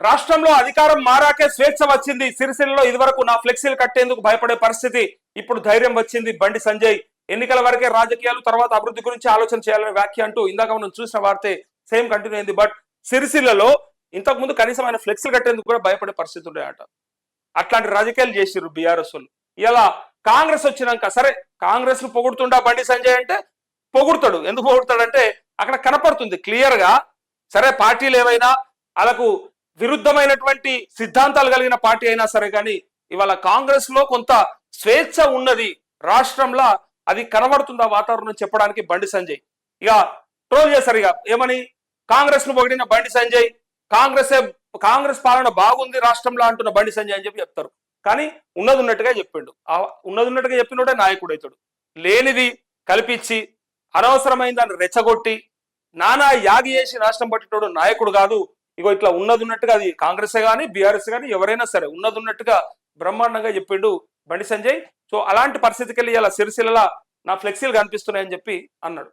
రాష్ట్రంలో అధికారం మారాకే స్వేచ్ఛ వచ్చింది. సిరిసిల్లలో ఇదివరకు నా ఫ్లెక్సీలు కట్టేందుకు భయపడే పరిస్థితి ఇప్పుడు ధైర్యం వచ్చింది. బండి సంజయ్ ఎన్నికల వరకే రాజకీయాలు తర్వాత అభివృద్ధి గురించి ఆలోచన చేయాలని వ్యాఖ్య అంటూ ఇందాక మనం చూసిన వార్తే సేమ్ కంటిన్యూ అయింది. బట్ సిరిసిల్లలో ఇంతకు ముందు కనీసం ఆయన ఫ్లెక్సీలు కట్టేందుకు కూడా భయపడే పరిస్థితి ఉండేట అట్లాంటి రాజకీయాలు చేసిర్రు బీఆర్ఎస్ ఇలా కాంగ్రెస్ వచ్చినాక సరే కాంగ్రెస్ను పొగుడుతుండా బండి సంజయ్ అంటే? పొగుడుతాడు. ఎందుకు పొగుడుతాడంటే అక్కడ కనపడుతుంది క్లియర్గా సరే పార్టీలు ఏవైనా వాళ్ళకు విరుద్ధమైనటువంటి సిద్ధాంతాలు కలిగిన పార్టీ అయినా సరే కానీ ఇవాళ కాంగ్రెస్లో కొంత స్వేచ్ఛ ఉన్నది. రాష్ట్రంలో అది కనబడుతుందా వాతావరణం చెప్పడానికి? బండి సంజయ్. ఇక ట్రోల్ చేశారు ఇక. ఏమని? కాంగ్రెస్ను పొగిడిన బండి సంజయ్. కాంగ్రెస్ కాంగ్రెస్ పాలన బాగుంది రాష్ట్రంలో అంటున్న బండి సంజయ్ అని చెప్పి చెప్తారు. కానీ ఉన్నది ఉన్నట్టుగా చెప్పిండు. ఆ ఉన్నది ఉన్నట్టుగా చెప్పినోడే నాయకుడు అవుతాడు. లేనిది కల్పించి అనవసరమైన దాన్ని రెచ్చగొట్టి నానా యాగి చేసి రాష్ట్రం పట్టేటోడు నాయకుడు కాదు. ఇగో ఇట్లా ఉన్నది ఉన్నట్టుగా అది కాంగ్రెస్ కానీ బీఆర్ఎస్ కానీ ఎవరైనా సరే ఉన్నది ఉన్నట్టుగా బ్రహ్మాండంగా చెప్పిండు బండి సంజయ్. సో అలాంటి పరిస్థితికి వెళ్ళి ఇలా సిరిసిల్ల నా ఫ్లెక్సీలు కనిపిస్తున్నాయని చెప్పి అన్నాడు.